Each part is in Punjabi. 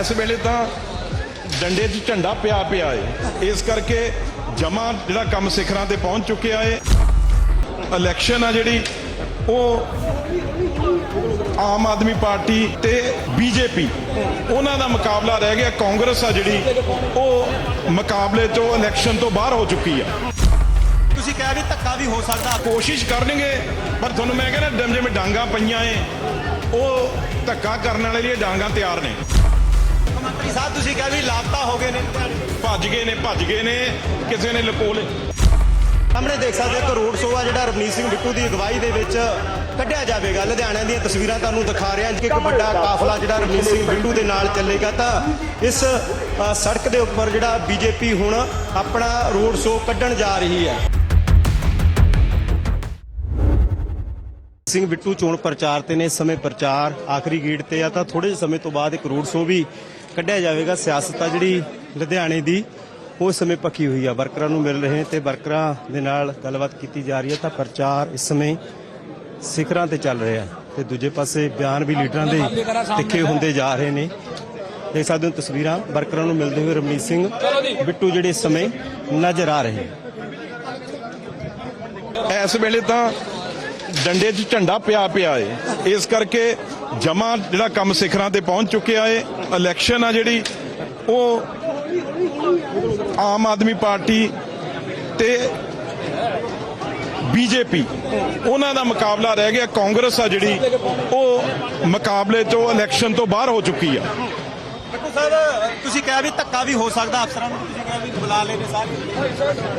ਇਸ ਵੇਲੇ ਤਾਂ ਡੰਡੇ 'ਚ ਝੰਡਾ ਪਿਆ ਪਿਆ ਏ। ਇਸ ਕਰਕੇ ਜਮਾ ਜਿਹੜਾ ਕੰਮ ਸਿਖਰਾਂ ਤੇ ਪਹੁੰਚ ਚੁੱਕਿਆ ਏ। ਇਲੈਕਸ਼ਨ ਆ ਜਿਹੜੀ, ਉਹ ਆਮ ਆਦਮੀ ਪਾਰਟੀ ਤੇ ਬੀਜੇਪੀ, ਉਹਨਾਂ ਦਾ ਮੁਕਾਬਲਾ ਰਹਿ ਗਿਆ। ਕਾਂਗਰਸ ਆ ਜਿਹੜੀ, ਉਹ ਮੁਕਾਬਲੇ ਤੋਂ ਇਲੈਕਸ਼ਨ ਤੋਂ ਬਾਹਰ ਹੋ ਚੁੱਕੀ ਆ। ਤੁਸੀਂ ਕਹਿ ਰਹੇ ਧੱਕਾ ਵੀ ਹੋ ਸਕਦਾ। ਕੋਸ਼ਿਸ਼ ਕਰਨਗੇ, ਪਰ ਤੁਹਾਨੂੰ ਮੈਂ ਕਹਿੰਦਾ ਡਮ ਜਿਵੇਂ ਡਾਂਗਾ ਪਈਆਂ ਏ, ਉਹ ਧੱਕਾ ਕਰਨ ਵਾਲੇ ਲਈ ਡਾਂਗਾ ਤਿਆਰ ਨੇ। ਵੀ ਲਾਪਤਾ ਹੋ ਗਏ ਨੇ। ਭੱਜ ਗਏ ਨੇ, ਭੱਜ ਗਏ ਨੇ। ਕਿਸੇ ਨੇ ਲੁਕੋ ਲਏ। ਸਾਹਮਣੇ ਦੇਖ ਸਕਦੇ ਹੋ ਕਿ ਰੋਡ ਸ਼ੋਅ ਆ ਜਿਹੜਾ ਰਵਨੀਤ ਸਿੰਘ ਬਿੱਟੂ ਦੀ ਅਗਵਾਈ ਦੇ ਵਿੱਚ ਕੱਢਿਆ ਜਾਵੇਗਾ। ਲੁਧਿਆਣਾ ਦੀਆਂ ਤਸਵੀਰਾਂ ਤੁਹਾਨੂੰ ਦਿਖਾ ਰਿਹਾ ਕਿ ਇੱਕ ਵੱਡਾ ਕਾਫਲਾ ਜਿਹੜਾ ਰਵਨੀਤ ਸਿੰਘ ਬਿੱਟੂ ਦੇ ਨਾਲ ਚੱਲੇਗਾ ਤਾਂ ਇਸ ਸੜਕ ਦੇ ਉੱਪਰ ਜਿਹੜਾ ਬੀਜੇਪੀ ਹੁਣ ਆਪਣਾ ਰੋਡ ਸ਼ੋਅ ਕੱਢਣ ਜਾ ਰਹੀ ਹੈ। ਸਿੰਘ ਬਿੱਟੂ ਚੋਣ ਪ੍ਰਚਾਰ ਤੇ ਨੇ, ਸਮੇਂ ਪ੍ਰਚਾਰ ਆਖਰੀ ਗੇੜ ਤੇ ਆ ਤਾਂ ਥੋੜੇ ਸਮੇਂ ਤੋਂ ਬਾਅਦ ਇੱਕ ਰੋਡ ਸ਼ੋਅ ਵੀ ਕੱਢਿਆ ਜਾਵੇਗਾ ਸਿਆਸਤ ਆ ਜਿਹੜੀ ਲੁਧਿਆਣੇ ਦੀ, ਉਹ ਸਮੇਂ ਪੱਕੀ ਹੋਈ ਆ। ਵਰਕਰਾਂ ਨੂੰ ਮਿਲ ਰਹੇ ਤੇ ਵਰਕਰਾਂ ਦੇ ਨਾਲ ਗੱਲਬਾਤ ਕੀਤੀ ਜਾ ਰਹੀ ਹੈ ਤਾਂ ਪ੍ਰਚਾਰ ਇਸ ਸਮੇਂ ਸਿਖਰਾਂ ਤੇ ਚੱਲ ਰਿਹਾ ਤੇ ਦੂਜੇ ਪਾਸੇ ਬਿਆਨ ਵੀ ਲੀਡਰਾਂ ਦੇ ਤਿੱਖੇ ਹੁੰਦੇ ਜਾ ਰਹੇ ਨੇ। ਦੇਖ ਸਕਦੇ ਹੋ ਤਸਵੀਰਾਂ, ਵਰਕਰਾਂ ਨੂੰ ਮਿਲਦੇ ਹੋਏ ਰਮਨੀਤ ਸਿੰਘ, ਬਿੱਟੂ ਜਿਹੜੇ ਇਸ ਸਮੇਂ ਨਜ਼ਰ ਆ ਰਹੇ ਨੇ। ਇਸ ਵੇਲੇ ਤਾਂ ਡੰਡੇ 'ਚ ਝੰਡਾ ਪਿਆ ਪਿਆ ਏ। ਇਸ ਕਰਕੇ ਜਮਾ ਜਿਹੜਾ ਕੰਮ ਸਿਖਰਾਂ ਤੇ ਪਹੁੰਚ ਚੁੱਕਿਆ ਏ। ਇਲੈਕਸ਼ਨ ਆ ਜਿਹੜੀ, ਉਹ ਆਮ ਆਦਮੀ ਪਾਰਟੀ ਤੇ ਬੀਜੇਪੀ, ਉਹਨਾਂ ਦਾ ਮੁਕਾਬਲਾ ਰਹਿ ਗਿਆ। ਕਾਂਗਰਸ ਆ ਜਿਹੜੀ, ਉਹ ਮੁਕਾਬਲੇ ਤੋਂ ਇਲੈਕਸ਼ਨ ਤੋਂ ਬਾਹਰ ਹੋ ਚੁੱਕੀ ਆ। ਸਾਹਿਬ, ਤੁਸੀਂ ਕਿਹਾ ਵੀ ਧੱਕਾ ਵੀ ਹੋ ਸਕਦਾ ਅਫਸਰਾਂ ਨੂੰ ਲੈਣੇ ਸਾਰੇ?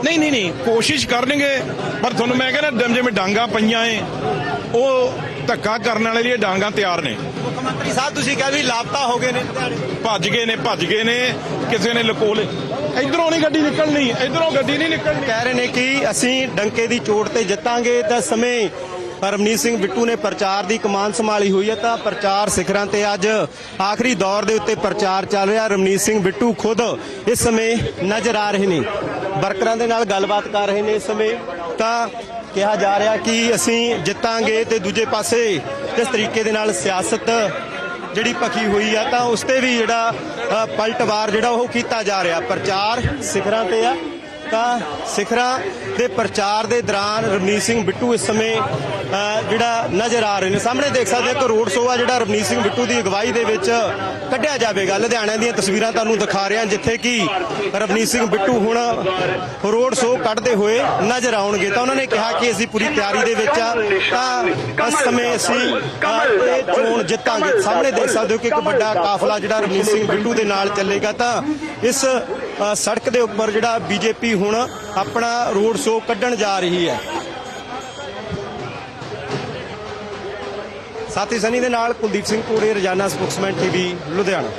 ਨਹੀਂ ਨਹੀਂ ਨਹੀਂ ਕੋਸ਼ਿਸ਼ ਕਰਨਗੇ ਪਰ ਤੁਹਾਨੂੰ ਮੈਂ ਕਹਿੰਦਾ ਡਮ ਜਿਵੇਂ ਡਾਂਗਾ ਪਈਆਂ ਏ ਉਹ ਧੱਕਾ ਕਰਨ ਵਾਲੇ ਲਈ ਡਾਂਗਾ ਤਿਆਰ ਨੇ। ਮੁੱਖ ਮੰਤਰੀ ਸਾਹਿਬ ਤੁਸੀਂ ਕਿਹਾ ਵੀ ਲਾਪਤਾ ਹੋ ਗਏ ਨੇ ਭੱਜ ਗਏ ਨੇ ਭੱਜ ਗਏ ਨੇ ਕਿਸੇ ਨੇ ਲੁਕੋ ਲਏ ਇਧਰੋਂ ਨਹੀਂ ਗੱਡੀ ਨਿਕਲਣੀ ਇਧਰੋਂ ਗੱਡੀ ਨਹੀਂ ਨਿਕਲਣੀ। ਕਹਿ ਰਹੇ ਨੇ ਕਿ ਅਸੀਂ ਡੰਕੇ ਦੀ ਚੋਟ ਤੇ ਜਿੱਤਾਂਗੇ ਤਾਂ ਸਮੇਂ ਰਮਨੀਤ ਸਿੰਘ ਬਿੱਟੂ ਨੇ ਪ੍ਰਚਾਰ ਦੀ ਕਮਾਨ ਸੰਭਾਲੀ ਹੋਈ ਹੈ ਤਾਂ ਪ੍ਰਚਾਰ ਸਿਖਰਾਂ ਤੇ ਅੱਜ ਆਖਰੀ ਦੌਰ ਦੇ ਉੱਤੇ ਪ੍ਰਚਾਰ ਚੱਲ ਰਿਹਾ। ਰਮਨੀਤ ਸਿੰਘ ਬਿੱਟੂ ਖੁਦ ਇਸ ਸਮੇਂ ਨਜ਼ਰ ਆ ਰਹੇ ਨੇ। ਵਰਕਰਾਂ ਦੇ ਨਾਲ ਗੱਲਬਾਤ ਕਰ ਰਹੇ ਨੇ ਇਸ ਸਮੇਂ। ਤਾਂ ਕਿਹਾ ਜਾ ਰਿਹਾ ਕਿ ਅਸੀਂ ਜਿੱਤਾਂਗੇ ਤੇ ਦੂਜੇ ਪਾਸੇ ਜਿਸ ਤਰੀਕੇ ਦੇ ਨਾਲ ਸਿਆਸਤ ਜਿਹੜੀ ਪੱਕੀ ਹੋਈ ਆ ਤਾਂ ਉਸ ਤੇ ਵੀ ਜਿਹੜਾ ਪਲਟਵਾਰ ਜਿਹੜਾ ਉਹ ਕੀਤਾ ਜਾ ਰਿਹਾ। ਪ੍ਰਚਾਰ ਸਿਖਰਾਂ ਤੇ ਆ। ਤਾਂ ਸਿਖਰਾਂ ਦੇ ਪ੍ਰਚਾਰ ਦੇ ਦੌਰਾਨ ਰਵਨੀਤ ਸਿੰਘ ਬਿੱਟੂ ਇਸ ਸਮੇਂ ਜਿਹੜਾ ਨਜ਼ਰ ਆ ਰਹੇ ਨੇ। ਸਾਹਮਣੇ ਦੇਖ ਸਕਦੇ ਹੋ ਕਿ ਰੋਡ ਸ਼ੋਅ ਆ ਜਿਹੜਾ ਰਵਨੀਤ ਸਿੰਘ ਬਿੱਟੂ ਦੀ ਅਗਵਾਈ ਦੇ ਵਿੱਚ ਕੱਢਿਆ ਜਾਵੇਗਾ। ਲੁਧਿਆਣਾ ਦੀਆਂ ਤਸਵੀਰਾਂ ਤੁਹਾਨੂੰ ਦਿਖਾ ਰਿਹਾ, ਜਿੱਥੇ ਕਿ ਰਵਨੀਤ ਸਿੰਘ ਬਿੱਟੂ ਹੁਣ ਰੋਡ ਸ਼ੋਅ ਕੱਢਦੇ ਹੋਏ ਨਜ਼ਰ ਆਉਣਗੇ। ਤਾਂ ਉਹਨਾਂ ਨੇ ਕਿਹਾ ਕਿ ਅਸੀਂ ਪੂਰੀ ਤਿਆਰੀ ਦੇ ਵਿੱਚ ਆ। ਤਾਂ ਇਸ ਸਮੇਂ ਅਸੀਂ ਇਹ ਚੋਣ ਜਿੱਤਾਂਗੇ। ਸਾਹਮਣੇ ਦੇਖ ਸਕਦੇ ਹੋ ਕਿ ਇੱਕ ਵੱਡਾ ਕਾਫਲਾ ਜਿਹੜਾ ਰਵਨੀਤ ਸਿੰਘ ਬਿੱਟੂ ਦੇ ਨਾਲ ਚੱਲੇਗਾ। ਤਾਂ ਇਸ ਸੜਕ ਦੇ ਉੱਪਰ ਜਿਹੜਾ ਬੀਜੇਪੀ ਹੁਣ ਆਪਣਾ ਰੋਡ ਸ਼ੋਅ ਕੱਢਣ ਜਾ ਰਹੀ ਹੈ। ਸਾਥੀ ਸਨੀ ਦੇ ਨਾਲ ਕੁਲਦੀਪ ਸਿੰਘ ਪੂਰੀ, ਰੋਜ਼ਾਨਾ ਸਪੋਕਸਮੈਨ ਟੀਵੀ, ਲੁਧਿਆਣਾ।